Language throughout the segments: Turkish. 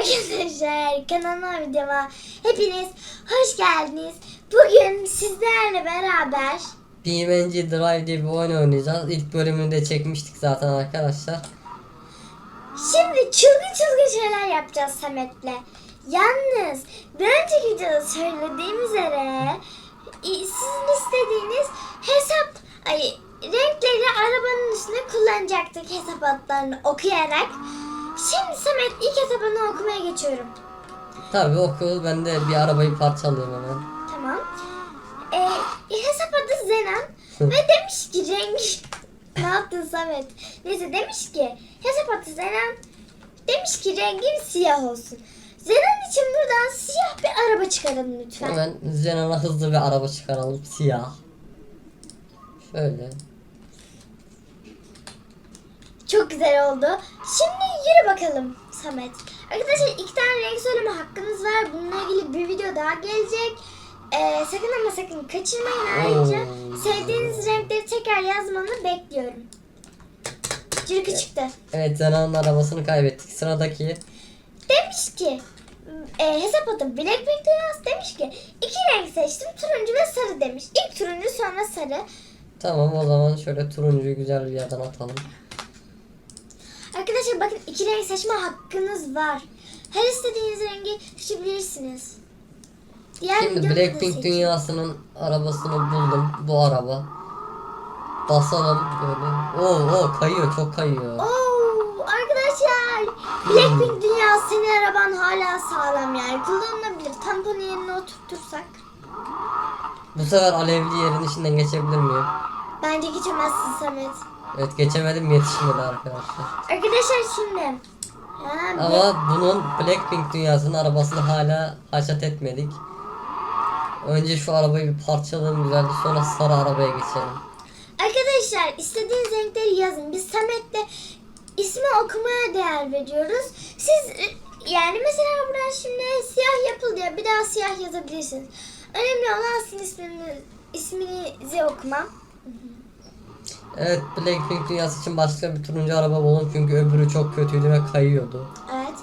arkadaşlar kanalıma videoma hepiniz hoş geldiniz. Bugün sizlerle beraber BeamNG Drive diye bir oyun oynayacağız. İlk bölümünü de çekmiştik zaten arkadaşlar. şimdi çılgın çılgın şeyler yapacağız Samet'le. Yalnız bir önceki videoda söylediğim üzere sizin istediğiniz hesap ay, renkleri arabanın üstüne kullanacaktık hesap adlarını okuyarak. Şimdi Samet ilk hesabını okumaya geçiyorum. Tabii oku ben de bir arabayı parçalayayım hemen. Tamam. Ee, hesap adı Zenan ve demiş ki rengi ne yaptın Samet? Neyse demiş ki hesap adı Zenan demiş ki rengim siyah olsun. Zenan için buradan siyah bir araba çıkaralım lütfen. Hemen Zenon'a hızlı bir araba çıkaralım. Siyah. Şöyle. Çok güzel oldu. Şimdi yürü bakalım Samet. Arkadaşlar iki tane renk söyleme hakkınız var. Bununla ilgili bir video daha gelecek. Ee, sakın ama sakın kaçırmayın ayrıca. Sevdiğiniz renkleri tekrar yazmanı bekliyorum. Cırkı çıktı. Evet Zenon'un arabasını kaybettik. Sıradaki. Demiş ki e, hesap adı Blackpink Dünyası demiş ki iki renk seçtim turuncu ve sarı demiş. İlk turuncu sonra sarı. Tamam o zaman şöyle turuncuyu güzel bir yerden atalım. Arkadaşlar bakın iki renk seçme hakkınız var. Her istediğiniz rengi seçebilirsiniz. Diğer Şimdi Blackpink dünyasının arabasını buldum. Bu araba. Basalım böyle. Oo, oo kayıyor çok kayıyor. Oo, arkadaşlar Blackpink Dünyası senin araban hala sağlam yani kullanılabilir. Tamponu yerine oturtursak. Bu sefer alevli yerin içinden geçebilir miyim? Bence geçemezsin Samet. Evet geçemedim yetişmedi arkadaşlar. Arkadaşlar şimdi. Ha, Ama bunun Blackpink dünyasının arabasını hala haşat etmedik. Önce şu arabayı bir parçalayalım güzelce sonra sarı arabaya geçelim. Arkadaşlar istediğiniz renkleri yazın. Biz Samet'le ismi okumaya değer veriyoruz. Siz e, yani mesela buradan şimdi siyah yapıl diye bir daha siyah yazabilirsiniz. Önemli olan sizin isminizi, isminizi okumam. Evet Blackpink dünyası için başka bir turuncu araba bulun çünkü öbürü çok kötüydü ve kayıyordu. Evet.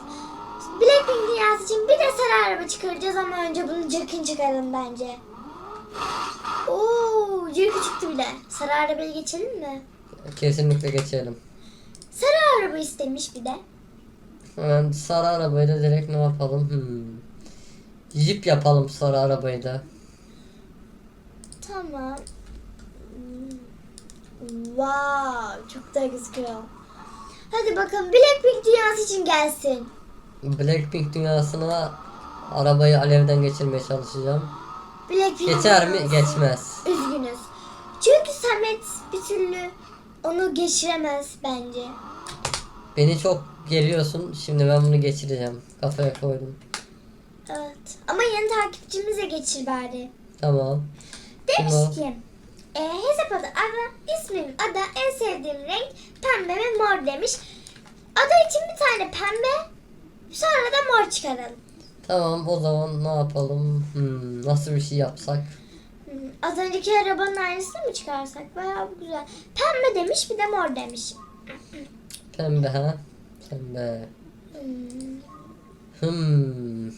Blackpink dünyası için bir de sarı araba çıkaracağız ama önce bunu cırkın çıkaralım bence. Oo, cırkı çıktı bile. Sarı arabaya geçelim mi? Kesinlikle geçelim. Sarı araba istemiş bir de. Hemen sarı arabayı da direkt ne yapalım? Hmm. Jeep yapalım sarı arabayı da. Tamam. Wow, çok da gözüküyor. Hadi bakalım Blackpink dünyası için gelsin. Blackpink dünyasına arabayı alevden geçirmeye çalışacağım. Blackpink Geçer mi? Geçmez. Üzgünüz. Çünkü Samet bir türlü onu geçiremez bence. Beni çok geriyorsun. Şimdi ben bunu geçireceğim. Kafaya koydum. Evet. Ama yeni takipçimize geçir bari. Tamam. Demiş Tamam. ki e, hesap adı ada, ismim ada, en sevdiğim renk pembe ve mor demiş. Ada için bir tane pembe sonra da mor çıkaralım. Tamam o zaman ne yapalım? Hmm, nasıl bir şey yapsak? Hmm, Az önceki arabanın aynısını mı çıkarsak? Bayağı bu güzel. Pembe demiş bir de mor demiş. Pembe ha? Pembe. Hmm, Hmm.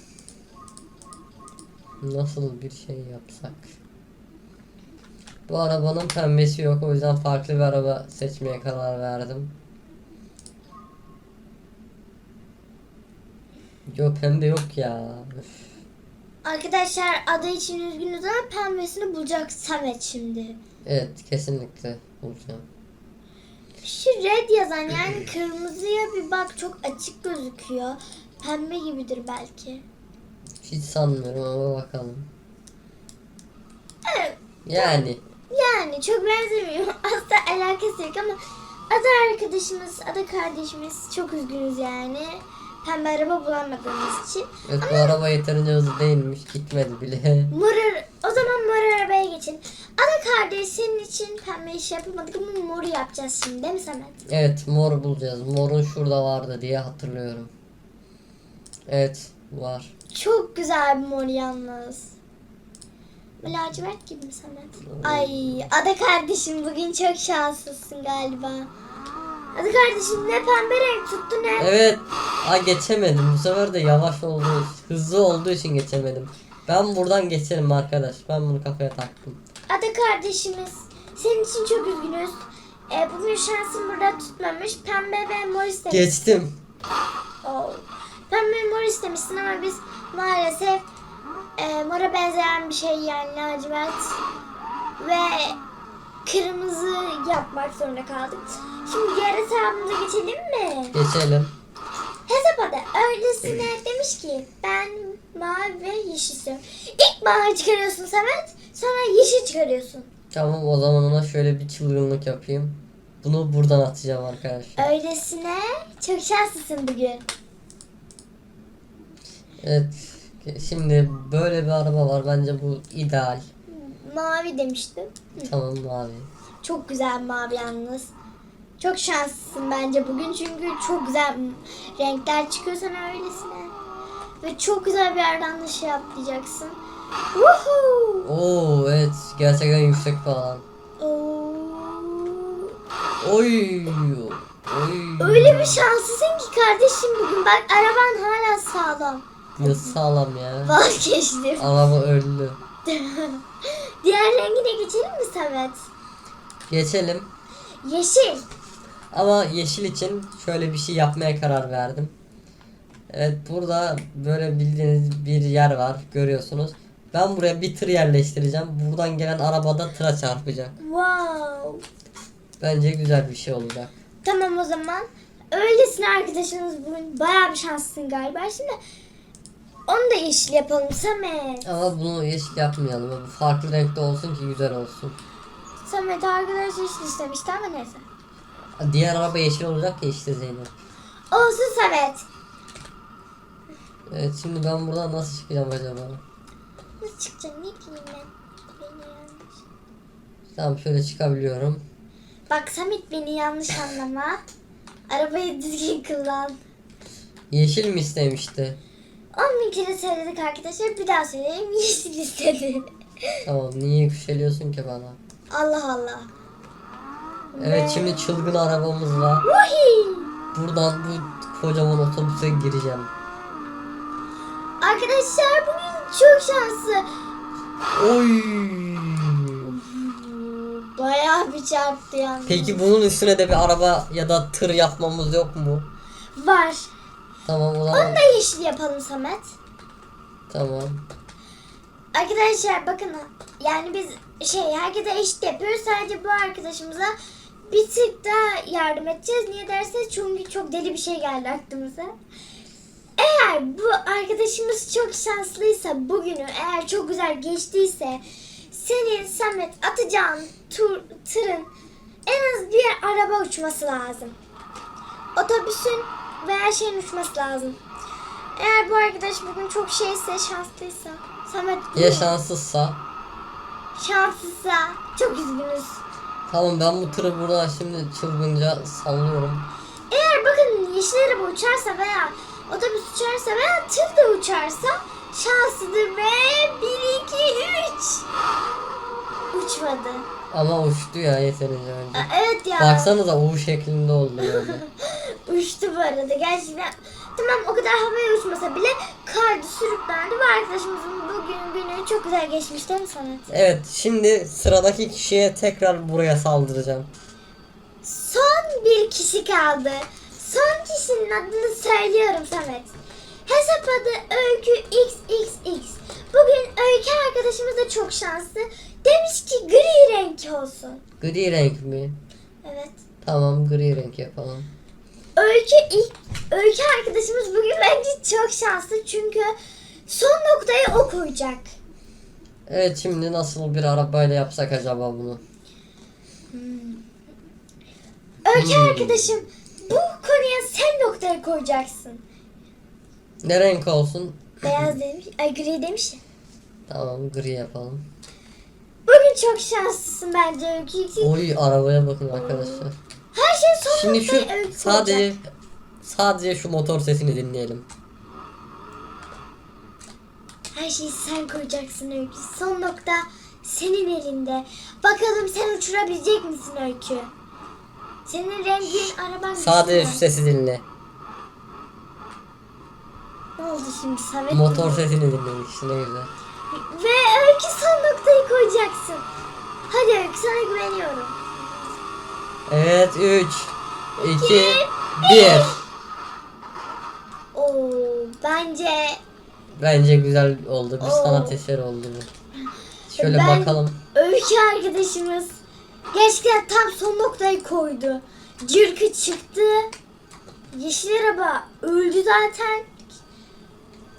Nasıl bir şey yapsak? Bu arabanın pembesi yok o yüzden farklı bir araba seçmeye karar verdim. Yok pembe yok ya. Üf. Arkadaşlar ada için üzgünüz ama pembesini bulacak Samet şimdi. Evet kesinlikle bulacağım. Şu red yazan yani kırmızıya bir bak çok açık gözüküyor. Pembe gibidir belki. Hiç sanmıyorum ama bakalım. Evet. Yani Yani çok benzemiyor. Aslında alakası yok ama ada arkadaşımız, ada kardeşimiz çok üzgünüz yani. Pembe araba bulamadığımız için. evet, bu araba yeterince hızlı değilmiş gitmedi bile. Mor, ara- o zaman mor arabaya geçin. Ada kardeş senin için pembe iş yapamadık ama moru yapacağız şimdi değil mi Samet? Evet mor bulacağız. Morun şurada vardı diye hatırlıyorum. Evet var. Çok güzel bir mor yalnız. Lacivert gibi mi Samet? Ay ada kardeşim bugün çok şanslısın galiba. Hadi kardeşim ne pembe renk tuttu ne? Evet. Aa geçemedim. Bu sefer de yavaş olduğu, hızlı olduğu için geçemedim. Ben buradan geçerim arkadaş. Ben bunu kafaya taktım. Hadi kardeşimiz. Senin için çok üzgünüz. Ee, bugün şansın burada tutmamış. Pembe ve mor istemişsin. Geçtim. Oo. Pembe ve mor istemişsin ama biz maalesef e, mora benzeyen bir şey yani lacivert ve kırmızı yapmak zorunda kaldık. Şimdi diğer hesabımıza geçelim mi? Geçelim. Hesap adı öylesine demiş ki ben mavi ve yeşil istiyorum. İlk mavi çıkarıyorsun Samet sonra yeşil çıkarıyorsun. Tamam o zaman ona şöyle bir çılgınlık yapayım. Bunu buradan atacağım arkadaşlar. Öylesine çok şanslısın bugün. Evet. Şimdi böyle bir araba var. Bence bu ideal. Mavi demiştim. Tamam mavi. Çok güzel mavi yalnız. Çok şanslısın bence bugün çünkü çok güzel renkler çıkıyor sana öylesine. Ve çok güzel bir yerden dışı atlayacaksın. Woohoo! Oo evet gerçekten yüksek falan. Oo. Oy. Oy. Öyle bir şanslısın ki kardeşim bugün. Bak araban hala sağlam. Nasıl sağlam ya. Vazgeçtim. Araba öldü. Diğer rengine geçelim mi Samet? Geçelim. Yeşil. Ama yeşil için şöyle bir şey yapmaya karar verdim. Evet burada böyle bildiğiniz bir yer var görüyorsunuz. Ben buraya bir tır yerleştireceğim. Buradan gelen arabada tıra çarpacak. Wow. Bence güzel bir şey olacak. Tamam o zaman. Öylesine arkadaşınız bugün bayağı bir şanslısın galiba. Şimdi onu da yeşil yapalım Samet. Ama bunu yeşil yapmayalım. Bu farklı renkte olsun ki güzel olsun. Samet arkadaş yeşil istemişti ama neyse. Diğer araba yeşil olacak ya işte Zeynep. Olsun Samet. Evet şimdi ben buradan nasıl çıkacağım acaba? Nasıl çıkacaksın? Ne bileyim ben. Beni yanlış. Tamam şöyle çıkabiliyorum. Bak Samet beni yanlış anlama. Arabayı düzgün kullan. Yeşil mi istemişti? 10 bin kere söyledik arkadaşlar. Bir daha söyleyeyim. Yeşil istedi. Tamam niye yükseliyorsun ki bana? Allah Allah. Evet şimdi çılgın arabamızla Vuhi! buradan bu kocaman otobüse gireceğim. Arkadaşlar bugün çok şanslı. Oy! Bayağı bir çarptı yalnız. Peki bunun üstüne de bir araba ya da tır yapmamız yok mu? Var. Tamam o Onu da yeşil yapalım Samet. Tamam. Arkadaşlar bakın yani biz şey herkese eşit yapıyoruz. Sadece bu arkadaşımıza bir tık daha yardım edeceğiz. Niye derseniz çünkü çok deli bir şey geldi aklımıza. Eğer bu arkadaşımız çok şanslıysa bugünü eğer çok güzel geçtiyse senin Samet atacağın tur, tırın en az bir araba uçması lazım. Otobüsün veya şeyin uçması lazım. Eğer bu arkadaş bugün çok şeyse şanslıysa Samet Ya şanssızsa? şanssızsa çok üzgünüz. Tamam ben bu tırı burada şimdi çılgınca sallıyorum. Eğer bakın yeşil araba uçarsa veya otobüs uçarsa veya tır da uçarsa şanslıdır ve 1, 2, 3 uçmadı. Ama uçtu ya yeterince önce. Aa, Evet ya. Baksanıza U şeklinde oldu böyle. Uçtu bu arada gerçekten. Tamam o kadar havaya uçmasa bile kaydı sürüklendi ve arkadaşımızın bugün günü çok güzel geçmiş değil mi Samet? Evet şimdi sıradaki kişiye tekrar buraya saldıracağım. Son bir kişi kaldı. Son kişinin adını söylüyorum Samet. Hesap adı Öykü XXX. Bugün Öykü arkadaşımız da çok şanslı. Demiş ki gri renk olsun. Gri renk mi? Evet. Tamam gri renk yapalım. Öykü ilk Öykü arkadaşımız bugün bence çok şanslı çünkü son noktayı o koyacak. Evet şimdi nasıl bir arabayla yapsak acaba bunu? Öykü Hmm. arkadaşım bu konuya sen noktayı koyacaksın. Ne renk olsun? Beyaz demiş, ay gri demiş ya. Tamam gri yapalım. Bugün çok şanslısın bence Öykü. Oy arabaya bakın arkadaşlar. Her şey son Şimdi şu sadece sadece şu motor sesini dinleyelim. Her şeyi sen koyacaksın Öykü. Son nokta senin elinde. Bakalım sen uçurabilecek misin Öykü? Senin rengin araban Sadece şu sesi dinle. Ne oldu şimdi Samet? Motor sesini dinledik işte ne güzel. Ve Öykü son noktayı koyacaksın. Hadi Öykü sana güveniyorum. Evet 3 2 1 Oo bence Bence güzel oldu. Bir Oo. sanat eseri oldu bu. Şöyle Ben- bakalım. Öykü arkadaşımız gerçekten tam son noktayı koydu. Cırkı çıktı. Yeşil araba öldü zaten.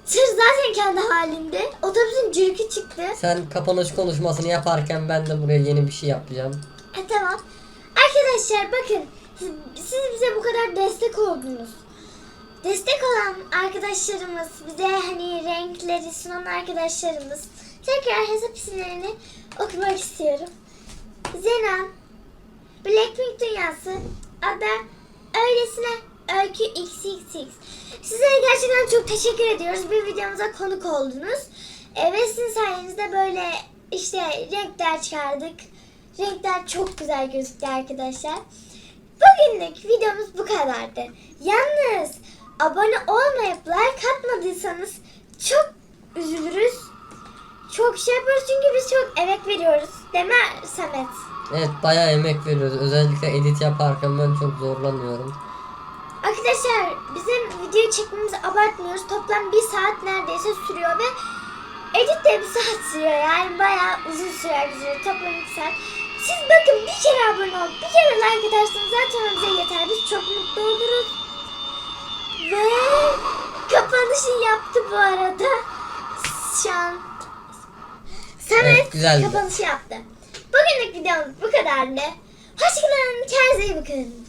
Tır zaten kendi halinde. Otobüsün cırkı çıktı. Sen kapanış konuşmasını yaparken ben de buraya yeni bir şey yapacağım. E tamam. Arkadaşlar bakın siz, bize bu kadar destek oldunuz. Destek olan arkadaşlarımız, bize hani renkleri sunan arkadaşlarımız. Tekrar hesap isimlerini okumak istiyorum. Zenan, Blackpink Dünyası, Ada, Öylesine, Öykü XXX. Sizlere gerçekten çok teşekkür ediyoruz. Bir videomuza konuk oldunuz. E, ve sizin sayenizde böyle işte renkler çıkardık. Renkler çok güzel gözüktü arkadaşlar. Bugünlük videomuz bu kadardı. Yalnız abone olmayıp like atmadıysanız çok üzülürüz. Çok şey yaparız çünkü biz çok emek veriyoruz. Değil mi Samet? Evet bayağı emek veriyoruz. Özellikle edit yaparken ben çok zorlanıyorum. Arkadaşlar bizim video çekmemizi abartmıyoruz. Toplam bir saat neredeyse sürüyor ve edit de bir saat sürüyor. Yani bayağı uzun sürer bizim toplam iki saat. Siz bakın bir kere abone olup bir kere like atarsanız zaten bize yeter. Biz çok mutlu oluruz. Ve kapanışı yaptı bu arada. Şu an Samet Evet, güzeldi. kapanışı yaptı. Bugünlük videomuz bu kadardı. Hoşçakalın. Kendinize iyi bakın.